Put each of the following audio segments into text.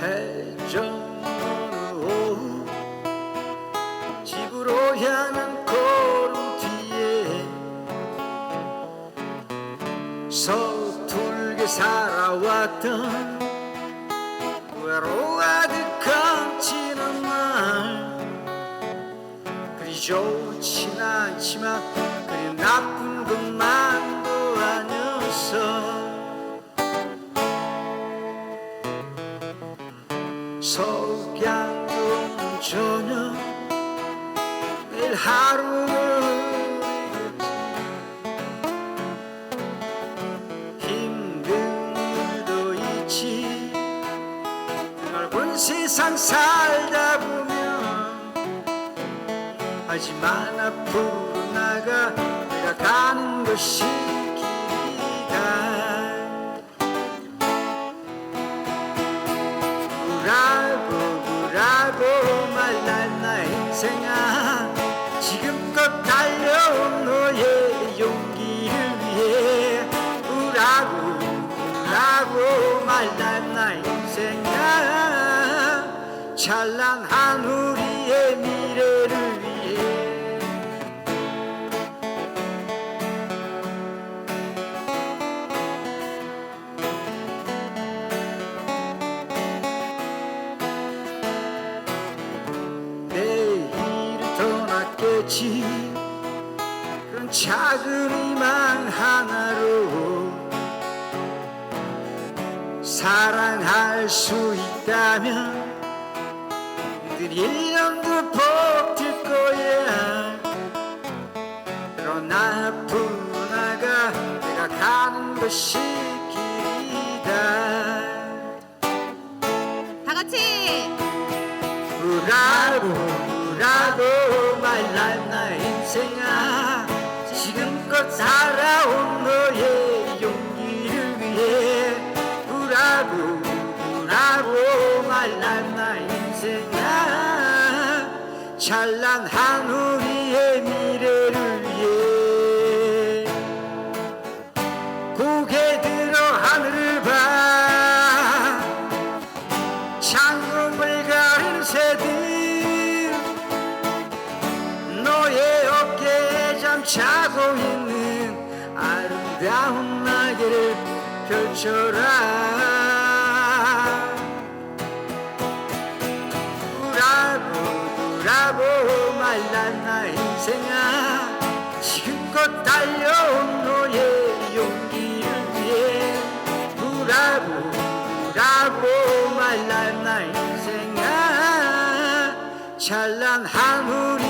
해저는 오후 집으로 향한 걸음 뒤에 서툴게 살아왔던 외로워 가득한 지난 날 그리 좋진 않지만 그리 나쁜 것만도 아니었어 없는 저녁 내일 하루는 힘든 일도 있지. 넓은 세상 살다 보면 하지만 앞으로 나가 내가 가는 것이 우라고 말란 나 인생아 지금껏 달려온 너의 용기를 위해 우라고 우라고 말란 나 인생아 찬란한 우리의 미래를 떠났겠지 그런 작은 희망 하나로 사랑할 수 있다면 늘 1년도 버틸 거야. 그러나 앞으로 나가 내가 가는 것이 길이다. 다 같이. 우라고 살아온 너의 용기를 위해 우라고 우라고 말란 나 인생아 찬란한 우리의 미래 자고 있는 아름다운 날개를 펼쳐라. 우라고 우라고 말란 나 인생아 지금껏 달려온 너의 용기를 위해 우라고 우라고 말란 나 인생아 찬란한 우리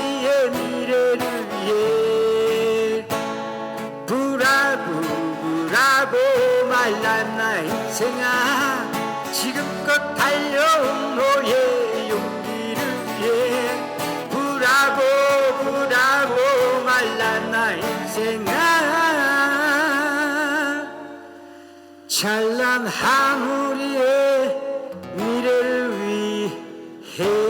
나의 인생아 지금껏 달려온 너의 용기를 위해 부라고 부라고 말란 나 인생아 찬란한 우리의 미래를 위해